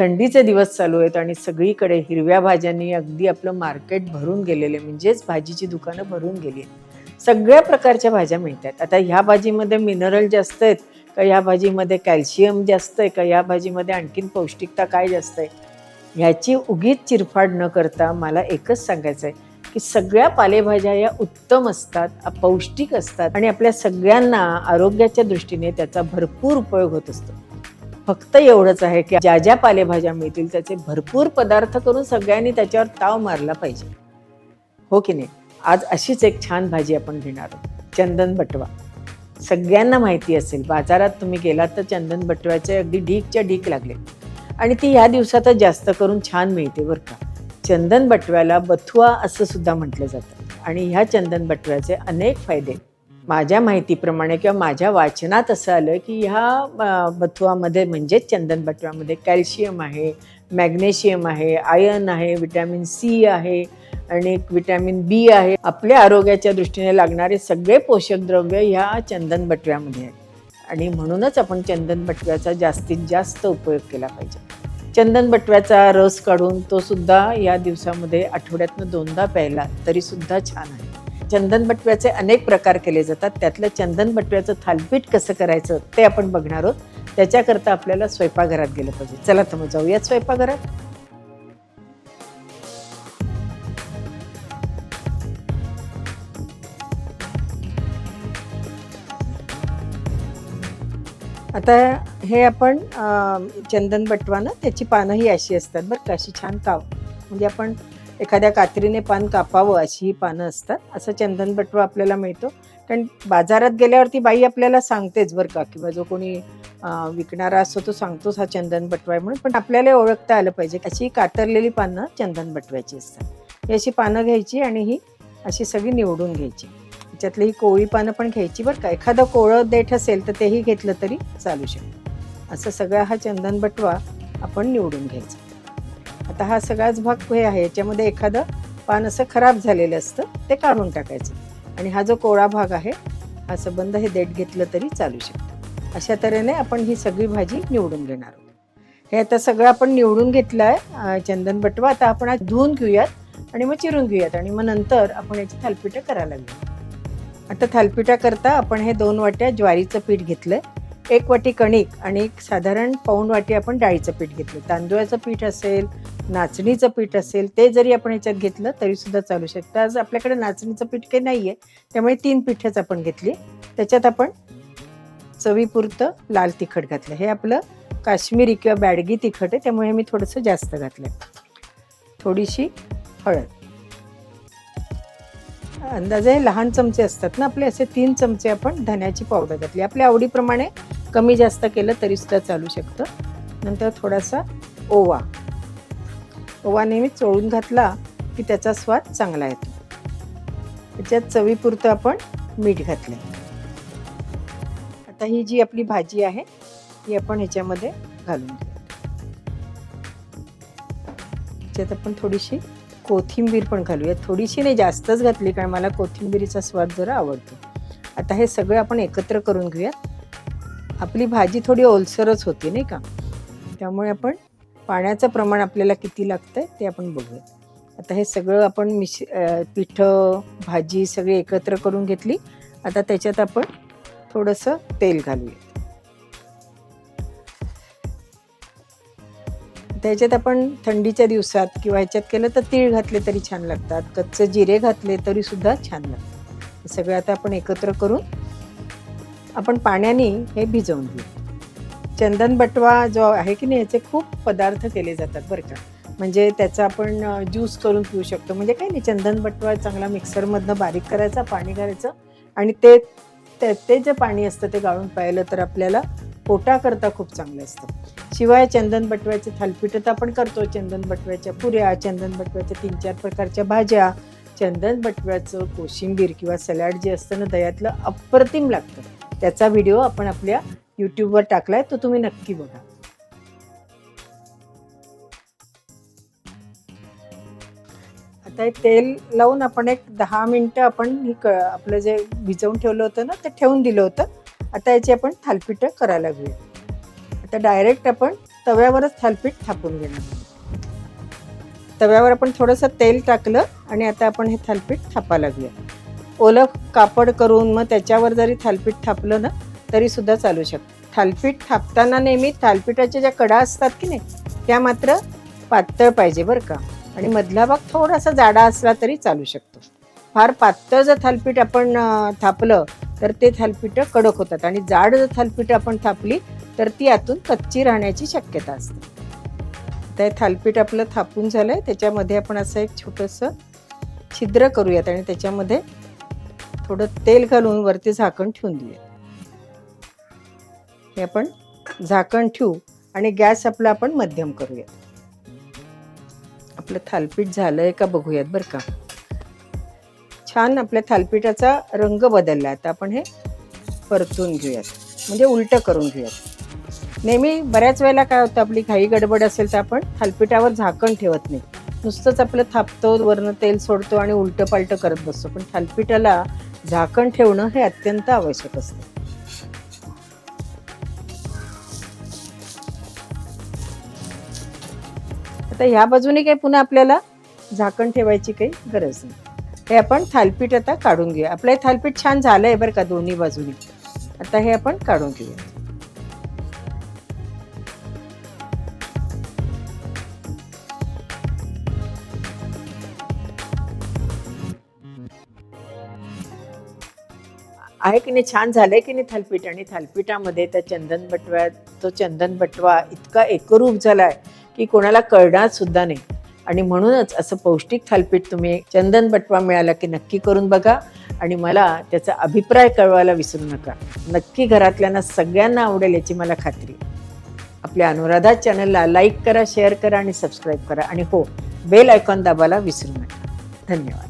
थंडीचे दिवस चालू आहेत आणि सगळीकडे हिरव्या भाज्यांनी अगदी आपलं मार्केट भरून गेलेलं आहे म्हणजेच भाजीची दुकानं भरून गेली आहेत. सगळ्या प्रकारच्या भाज्या मिळतात आता ह्या भाजीमध्ये मिनरल जास्त आहेत का ह्या भाजीमध्ये कॅल्शियम जास्त आहे का या भाजीमध्ये आणखीन पौष्टिकता काय जास्त आहे? ह्याची उगीच चिरफाड न करता मला एकच सांगायचं आहे की सगळ्या पालेभाज्या या उत्तम असतात पौष्टिक असतात आणि आपल्या सगळ्यांना आरोग्याच्या दृष्टीने त्याचा भरपूर उपयोग होत असतो. फक्त एवढंच आहे की ज्या ज्या पालेभाज्या मिळतील त्याचे भरपूर पदार्थ करून सगळ्यांनी त्याच्यावर ताव मारला पाहिजे. हो की नाही? आज अशीच एक छान भाजी आपण घेणार आहोत चंदन बटवा. सगळ्यांना माहिती असेल बाजारात तुम्ही गेलात तर चंदन बटव्याचे अगदी ढीकच्या ढीक लागले. आणि ती ह्या दिवसातच जास्त करून छान मिळते बरं का. चंदन बटव्याला बथुआ असं सुद्धा म्हटलं जातं. आणि ह्या चंदन बटव्याचे अनेक फायदे माझ्या माहितीप्रमाणे किंवा माझ्या वाचनात असं आलं की ह्या अं, बथुआमध्ये म्हणजेच चंदन बटव्यामध्ये कॅल्शियम आहे मॅग्नेशियम आहे आयर्न आहे विटॅमिन सी आहे आणि विटॅमिन बी आहे. आपल्या आरोग्याच्या दृष्टीने लागणारे सगळे पोषक द्रव्य ह्या चंदन बटव्यामध्ये आहेत. आणि म्हणूनच आपण चंदन बटव्याचा जास्तीत जास्त उपयोग केला पाहिजे. चंदन बटव्याचा रस काढून तो सुद्धा या दिवसामध्ये आठवड्यातनं दोनदा प्यायला तरीसुद्धा छान आहे. चंदन बटव्याचे अनेक प्रकार केले जातात. त्यातलं चंदन बटव्याचं थालपीठ कसं करायचं ते आपण बघणार आहोत. त्याच्याकरता आपल्याला स्वयंपाकघरात गेलं पाहिजे. चला तर मग जाऊयात स्वयंपाकघरात. आता हे आपण अं, चंदन बटवानं त्याची पानं ही अशी असतात बरं का अशी छान काव. म्हणजे आपण एखाद्या कात्रीने पान कापावं अशी ही पानं असतात. असं चंदन बटवा आपल्याला मिळतो. कारण बाजारात गेल्यावरती बाई आपल्याला सांगतेच बरं का किंवा जो कोणी विकणारा असतो तो सांगतोच हा चंदन बटवा आहे म्हणून. पण आपल्याला ओळखता आलं पाहिजे. अशी कातरलेली पानं चंदन बटव्याची असतात. ही अशी पानं घ्यायची आणि ही अशी सगळी निवडून घ्यायची. त्याच्यातली ही कोवळी पानं पण घ्यायची बरं का. एखादं कोवळं देठ असेल तर तेही घेतलं तरी चालू शकतं. असं सगळा हा चंदन बटवा आपण निवडून घ्यायचा. आता हा सगळाच भाग हे आहे याच्यामध्ये एखादं पान असं खराब झालेलं असतं ते काढून टाकायचं. आणि हा जो कोळा भाग आहे हा संबंध हे देठ घेतलं तरी चालू शकतं. अशा तऱ्हेने आपण ही सगळी भाजी निवडून घेणार आहोत. हे आता सगळं आपण निवडून घेतलं आहे चंदन बटवा. आता आपण आज धुवून घेऊयात आणि मग चिरून घेऊयात. आणि मग नंतर आपण याची थालपिठं करायला घेऊ आता थालपिठा करता आपण हे दोन वाट्या ज्वारीचं पीठ घेतलं एक वाटी कणिक आणि एक साधारण पाऊण वाटी आपण डाळीचं पीठ घेतलं तांदूळाचं पीठ असेल नाचणीचं पीठ असेल ते जरी आपण याच्यात घेतलं तरी सुद्धा चालू शकतं. आज आपल्याकडे नाचणीचं पीठ काही नाही आहे त्यामुळे तीन पिठेच आपण घेतली. त्याच्यात आपण चवीपुरतं लाल तिखट घातलं. हे आपलं काश्मीरी किंवा बॅडगी तिखट आहे त्यामुळे मी थोडंसं जास्त घातलं थोडीशी हळद. अंदाजे लहान चमचे असतात ना आपले असे तीन चमचे आपण धन्याची पावडर घातली. आपल्या आवडीप्रमाणे कमी जास्त केलं तरी सुद्धा चालू शकतं. नंतर थोडासा ओवा. ओवा नेहमी चोळून घातला की त्याचा स्वाद चांगला येतो. त्याच्यात चवीपुरतं आपण मीठ घातलं. आता ही जी आपली भाजी आहे ती आपण ह्याच्यामध्ये घालून घेऊ. त्याच्यात आपण थोडीशी कोथिंबीर पण घालूया. थोडीशी नाही जास्तच घातली कारण मला कोथिंबीरीचा स्वाद जरा आवडतो. आता हे सगळं आपण एकत्र करून घेऊयात. आपली भाजी थोडी ओलसरच होती नाही का? त्यामुळे आपण पाण्याचं प्रमाण आपल्याला किती लागतंय ते आपण बघूया. आता हे सगळं आपण मिश पिठं भाजी सगळी एकत्र करून घेतली. आता त्याच्यात आपण थोडंसं तेल घालूया. त्याच्यात आपण थंडीच्या दिवसात किंवा ह्याच्यात केलं तर तीळ घातले तरी छान लागतात. कच्चे जिरे घातले तरी सुद्धा छान लागतात. सगळं आता आपण एकत्र करून आपण पाण्याने हे भिजवून घेऊ. चंदन बटवा जो आहे की नाही याचे खूप पदार्थ केले जातात बरं का. म्हणजे त्याचा आपण ज्यूस करून पिऊ शकतो. म्हणजे काही नाही चंदन बटवा चांगला मिक्सरमधनं बारीक करायचा पाणी करायचं आणि ते ते ते जे पाणी असतं ते गाळून प्यायलं तर आपल्याला पोटाकरता खूप चांगलं असतं. शिवाय चंदन बटव्याचे थालपीठ तर आपण करतो चंदन बटव्याच्या पुऱ्या चंदन बटव्याच्या तीन चार प्रकारच्या भाज्या चंदन बटव्याचं कोशिंबीर किंवा सलाड जे असतं ना दह्यातलं अप्रतिम लागतं. त्याचा व्हिडिओ आपण आपल्या यूट्यूबवर टाकलाय तो तुम्ही नक्की बघा. आता हे तेल लावून आपण एक दहा मिनटं आपण ही क आपलं जे भिजवून ठेवलं होतं ना ते ठेवून दिलं होतं. आता याची आपण थालपीठं करायला लागूया. आता डायरेक्ट आपण तव्यावरच थालपीठ थापून घेणार तव्यावर आपण थोडंसं तेल टाकलं आणि आता आपण हे थालपीठ थापा लागूया. ओलं कापड करून मग त्याच्यावर जरी थालपीठ थापलं ना तरी सुद्धा चालू शकतं. थालपीठ थापताना नेहमी थालपीठाच्या ज्या कडा असतात की नाही त्या मात्र पातळ पाहिजे बरं का. आणि मधला भाग थोडासा जाडा असला तरी चालू शकतो. फार पातळ जर थालपीठ आपण थापलं तर ते थालपीठं कडक होतात. आणि जाड जर थालपीठं आपण थापली तर ती आतून कच्ची राहण्याची शक्यता असते. तर थालपीठ आपलं थापून झालंय. त्याच्यामध्ये आपण असं एक छोटंसं छिद्र करूयात आणि त्याच्यामध्ये थोडं तेल घालून वरती झाकण ठेवून देऊया हे आपण झाकण ठेवू आणि गॅस आपला आपण मध्यम करूयात आपलं थालपीठ झालं आहे का बघूयात बरं का. छान आपल्या थालपीठाचा रंग बदलला. आता आपण हे परतून घेऊयात. म्हणजे उलटं करून घेऊयात. नेहमी बऱ्याच वेळेला काय होतं आपली घाई गडबड असेल तर आपण थालपीठावर झाकण ठेवत नाही. नुसतंच आपलं थापतो वरनं तेल सोडतो आणि उलटं पालटं करत बसतो. पण थालपीठाला झाकण ठेवणं हे अत्यंत आवश्यक असतं. आता ह्या बाजूने काही पुन्हा आपल्याला झाकण ठेवायची काही गरज नाही. हे आपण थालपीठ आता काढून घेऊया. आपलं हे थालपीठ छान झालंय बरं का दोन्ही बाजूनी. आता हे आपण काढून घेऊया. आहे की नाही? छान झालंय की नाही थालपीठ? आणि थालपीठामध्ये त्या चंदन बटव्यात तो चंदन बटवा इतका एकरूप झालाय. की कोणाला कळणार सुद्धा नाही. आणि म्हणूनच असं पौष्टिक थालपीठ तुम्ही चंदन बटवा मिळाला की नक्की करून बघा आणि मला त्याचा अभिप्राय कळवायला विसरू नका. नक्की घरातल्यांना सगळ्यांना आवडेल याची मला खात्री. आपल्या अनुराधा चॅनलला लाईक करा शेअर करा आणि सबस्क्राईब करा. आणि हो बेल आयकॉन दाबायला विसरू नका. धन्यवाद.